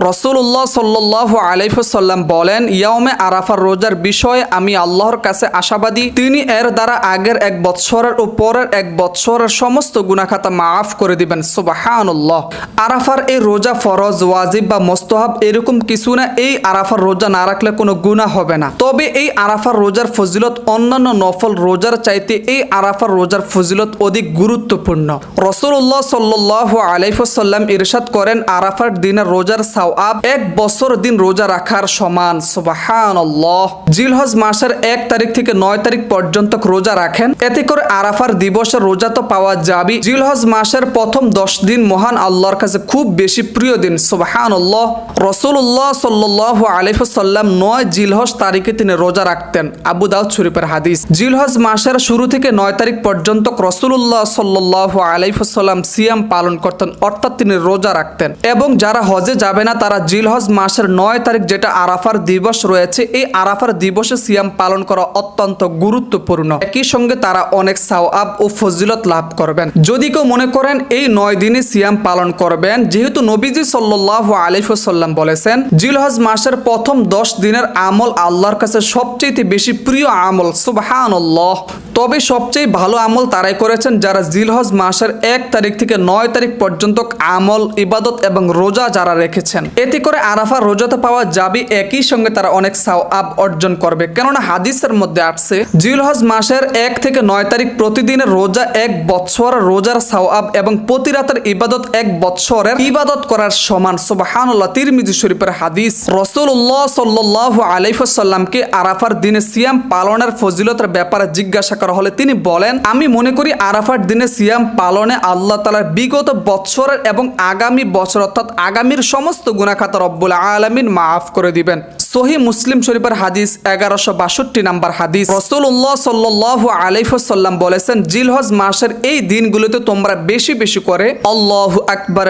রসুল্লাহ সাল্লাহ আলাইফুসাল্লাম বলেন ইয়মে আরাফার রোজার বিষয়ে আমি আল্লাহর কাছে আশাবাদী। তিনি এর দ্বারা আগের এক বৎসরের ও পরের এক বৎসরের সমস্ত গুণাখাতা মাফ করে দিবেন। সুবাহানুল্লাহ। আরাফার এই রোজা ফরজ, ওয়াজিব বা মোস্তহাব এরকম কিছু না। এই আরাফার রোজা না রাখলে কোনো গুণা হবে না। তবে এই আরাফার রোজার ফজিলত অন্যান্য নফল রোজার চাইতে এই আরাফার রোজার ফজিলত অধিক গুরুত্বপূর্ণ। রসুল্লাহ সাল্লাহ আলাইফুসাল্লাম ইরশাদ করেন, আরাফার দিনের রোজার সাওয়াব এক বছর দিন রোজা রাখার সমান, সুবাহানাল্লাহ। জিলহজ মাসের এক তারিখ থেকে নয় তারিখ পর্যন্ত রোজা রাখেন। এতে করে আরাফার দিবসের রোজা তো পাওয়া যাবে। জিলহজ মাসের প্রথম দশ দিন মহান আল্লাহর কাছে খুব বেশি প্রিয় দিন, সুবাহানাল্লাহ। রসুল্লাহ সাল্লাহ আলিফসাল্লাম নয় জিলহজ তারিখে তিনি রোজা রাখতেন, আবু দাউদ শরীফের হাদিস। জিলহজ মাসের শুরু থেকে নয় তারিখ পর্যন্ত রসুল্লাহ সাল্লাহ আলাইফসাল্লাম সিয়াম পালন করতেন, অর্থাৎ তিনি রোজা রাখতেন। এবং যারা হজে যাবে না তারা জিলহজ মাসের নয় তারিখ যেটা আরাফার দিবস রয়েছে, এই আরাফার দিবসে সিয়াম পালন করা অত্যন্ত গুরুত্বপূর্ণ। একই সঙ্গে তারা অনেক সাওয়াব ও ফজিলত লাভ করবেন। যদি কেউ মনে করেন এই নয় দিনে সিয়াম পালন করবেন, যেহেতু নবীজি সাল্লাহ আলিফসাল্লাম বলেছেন, জিলহজ মাসের প্রথম দশ দিনের আমল আল্লাহর কাছে সবচেয়ে বেশি প্রিয় আমল, সুবাহানল্লাহ। তবে সবচেয়ে ভালো আমল তারাই করেছেন যারা জিলহজ মাসের এক তারিখ থেকে নয় তারিখ পর্যন্ত আমল, ইবাদত এবং রোজা যারা রেখেছেন। এতে করে আরাফা রোজাতে পাওয়া যাবে একই সঙ্গে তারা অনেক সাও সাওয়াব অর্জন করবে। কেননা হাদিসের মধ্যে আসছে জিলহজ মাসের এক থেকে নয় তারিখ প্রতিদিনের রোজা এক বৎসর রোজার সাওয়াব এবং প্রতি রাতের ইবাদত এক বৎসরের ইবাদত করার সমান। সুবহানাল্লাহ, তিরমিজি শরীফের হাদিস রসুল্লাহ সাল্লাহ আলাইফাল্লামকে আরাফার দিনে সিয়াম পালনের ফজিলতের ব্যাপারে জিজ্ঞাসা করা হলে তিনি বলেন, আমি মনে করি আরাফার দিনে সিয়াম পালনে আল্লাহ তালার বিগত বৎসরের এবং আগামী বছর অর্থাৎ আগামীর সমস্ত গুণাখাতা রব্বুল আলমিন মাফ করে দিবেন। সহি মুসলিম শরীফের হাদিস এগারোশো বাষট্টি নাম্বার হাদিস। রসুল্লাহ সাল্লাহ আলাইফাল্লাম বলেছেন, জিলহজ মাসের এই দিনগুলোতে তোমরা বেশি বেশি করে আল্লাহ আকবর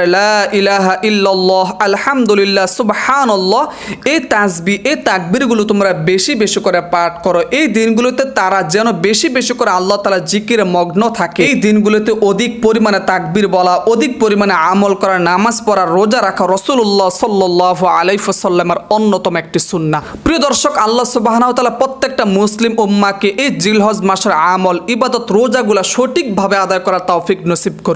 ইলাহা ইল্লাল্লাহ, আলহামদুলিল্লাহ, সুবহানাল্লাহ এই তাসবি এই তাকবিরগুলো তোমরা বেশি বেশি করে পাঠ করো। এই দিনগুলোতে তারা যেন বেশি বেশি করে আল্লাহ তালা জিকিরে মগ্ন থাকে। এই দিনগুলোতে অধিক পরিমাণে তাকবির বলা, অধিক পরিমাণে আমল করা, নামাজ পড়া, রোজা রাখা রসুল্লাহ সাল্লাহ আলাইফাল্লামের অন্যতম একটি সুন্না প্রিয় দর্শক, আল্লাহ সুবাহনাও তালা প্রত্যেকটা মুসলিম উম্মাকে এই জিলহজ মাসের আমল, ইবাদত, রোজাগুলা সঠিকভাবে আদায় করার তৌফিক নসিব করুন